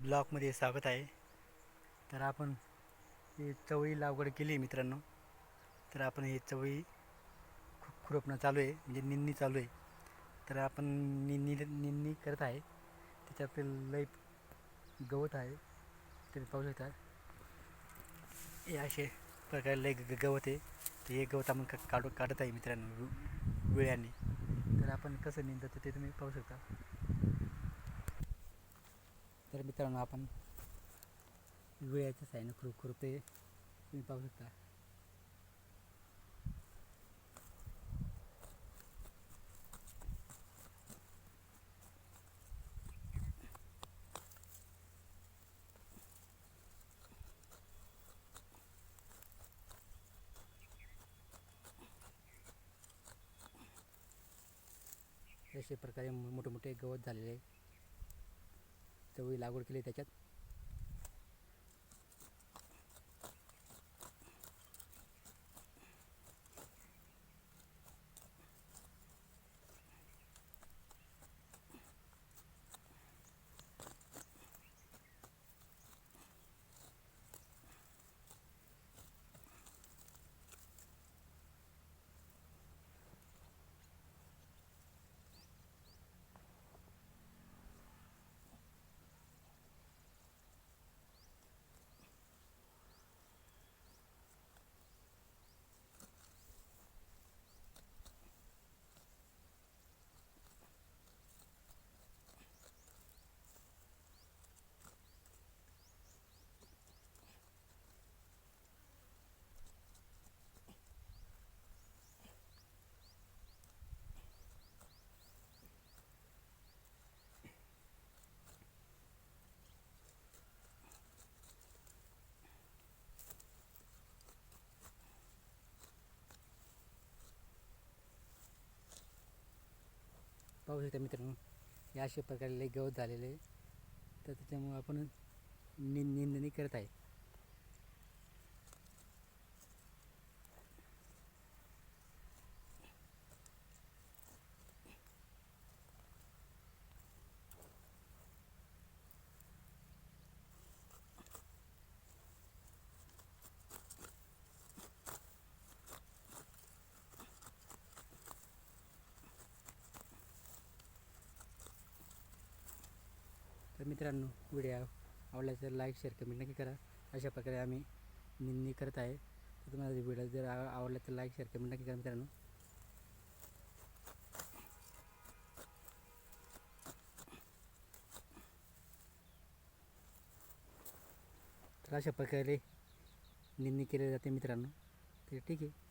ब्लॉकमध्ये स्वागत आहे. तर आपण ही चवळी लागवड केली आहे मित्रांनो. तर आपण ही चवळी खूप खुरपणं चालू आहे म्हणजे निंदणी चालू आहे. तर आपण निन्नी निंदणी करत आहे. त्याच्यात लई गवत आहे. तुम्ही पाहू शकता. हे असे प्रकारे लई ग- गवत आहे. तर हे गवत आपण का- काढू काढत आहे मित्रांनो वेळाने तर आपण कसं निंदतो ते तुम्ही पाहू शकता. तर मित्रांनो आपण विळ्याच्या साईनं खुरप ते तुम्ही पाहू शकता. अशा प्रकारे मो- मोठे मोठे गवत झालेले चवळी लागवड केली त्याच्यात. पाहू शकता मित्रांनो या अशा प्रकारे लई गवत झालेले आहे. तर त्याच्यामुळं आपण नि निंदणी करत आहे तर मित्रांनो व्हिडिओ आवडला तर लाईक शेअर कमेंट नक्की करा. अशा प्रकारे आम्ही निंदणी करत आहे. तर तुम्हाला व्हिडिओ जर आवडला तर लाईक शेअर कमेंट नक्की करा मित्रांनो. तर अशा प्रकारे निंदणी केली जाते मित्रांनो. तर ठीक आहे.